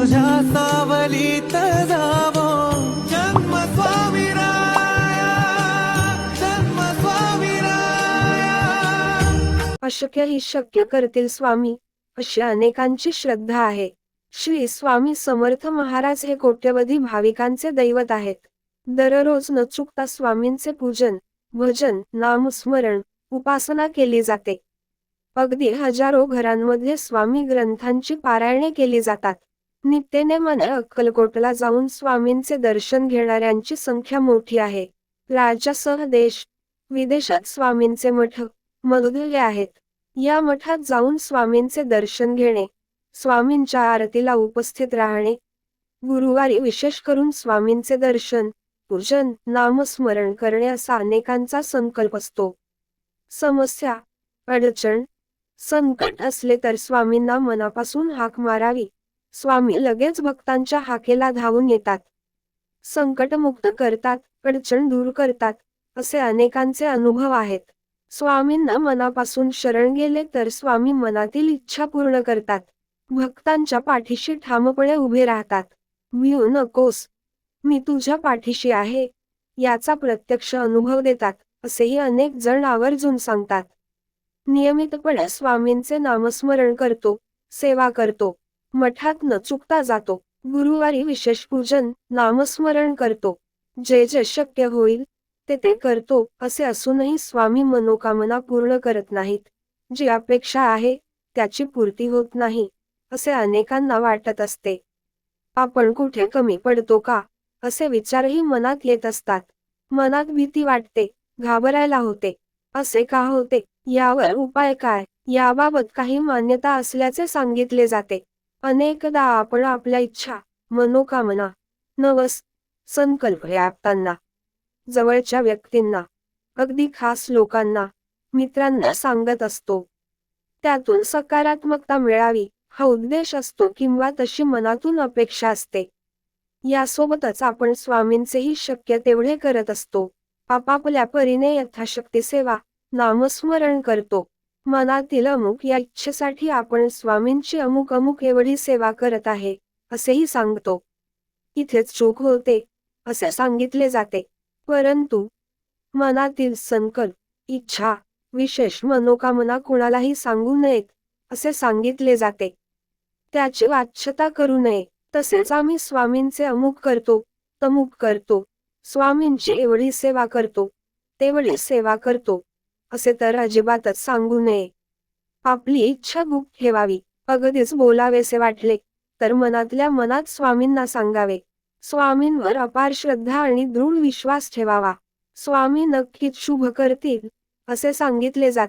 तुझ्या सावलीत जावो. जन्म स्वामी राया जन्म स्वामी राया अशक्य ही शक्य करतील स्वामी अशी अनेकांची श्रद्धा आहे. श्री स्वामी समर्थ महाराज हे कोट्यवधी भाविकांचे दैवत आहेत. दररोज न चुकता स्वामींचे पूजन भजन नामस्मरण उपासना केली जाते. अगदी हजारो घरांमध्ये स्वामी ग्रंथांची पारायणे केली जातात. नित्यनेमाने अक्कलकोटला जाऊन स्वामींचे दर्शन घेणाऱ्यांची संख्या मोठी आहे. राज्यासह देश विदेशात स्वामींचे मठ मधुले आहेत. या मठात जाऊन स्वामींचे दर्शन घेणे स्वामींच्या आरतीला उपस्थित राहणे गुरुवारी विशेष करून स्वामींचे दर्शन पूजन नामस्मरण करणे असा अनेकांचा संकल्प असतो. समस्या अडचण संकट असले तर स्वामींना मनापासून हाक मारावी. स्वामी लगेच भक्तांच्या हाकेला धावून येतात. संकटमुक्त करतात अडचण दूर करतात असे अनेकांचे अनुभव आहेत. स्वामींना मनापासून शरण गेले तर स्वामी मनातील इच्छा पूर्ण करतात. भक्तांच्या पाठीशी ठामपणे उभे राहतात. भिऊ नकोस. मी तुझ्या पाठीशी आहे. याचा प्रत्यक्ष अनुभव देतात असेही अनेक जण आवर्जून सांगतात. नियमितपणे स्वामींचे नामस्मरण करतो सेवा करतो. मठात न चुकता जातो. गुरुवारी विशेष पूजन नामस्मरण करतो. जे जे शक्य होईल ते ते करतो असे असूनही स्वामी मनोकामना पूर्ण करत नाहीत. जी अपेक्षा आहे त्याची पूर्ती होत नाही असे अनेकांना वाटत असते. आपण कुठे कमी पडतो का असे विचारही मनात येत असतात. मनात भीती वाटते घाबरायला होते. असे का होते यावर उपाय काय याबाबत काही मान्यता असल्याचे सांगितले जाते. अनेकदा आपण आपल्या इच्छा मनोकामना नवस संकल्प व्यापताना जवळच्या व्यक्तींना अगदी खास लोकांना मित्रांना सांगत असतो. त्यातून सकारात्मकता मिळावी हा उद्देश असतो किंवा तशी मनातून अपेक्षा असते. यासोबतच आपण स्वामींचेही शक्य तेवढे करत असतो. आपापल्या परीने यथाशक्ती सेवा नामस्मरण करतो. मनातील अमुक या इच्छेसाठी आपण स्वामींची अमुक अमुक एवढी सेवा करत आहे असेही सांगतो. इथेच चूक होते असे सांगितले जाते. परंतु मनातील संकल्प इच्छा विशेष मनोकामना कुणालाही सांगू नयेत असे सांगितले जाते. त्याची वाच्यता करू नये तसेच आम्ही स्वामींचे अमुक करतो तमुक करतो स्वामींची एवढी सेवा करतो तेवढी सेवा करतो. असे तर अजिबातच सांगू नये. आपली इच्छा गुप्त ठेवावी अगदीच बोलावेसे वाटले तर मनातल्या मनात स्वामींना सांगावे. स्वामींवर अपार श्रद्धा आणि दृढ विश्वास ठेवावा. स्वामी नक्कीच शुभ करतील असे सांगितले जाते.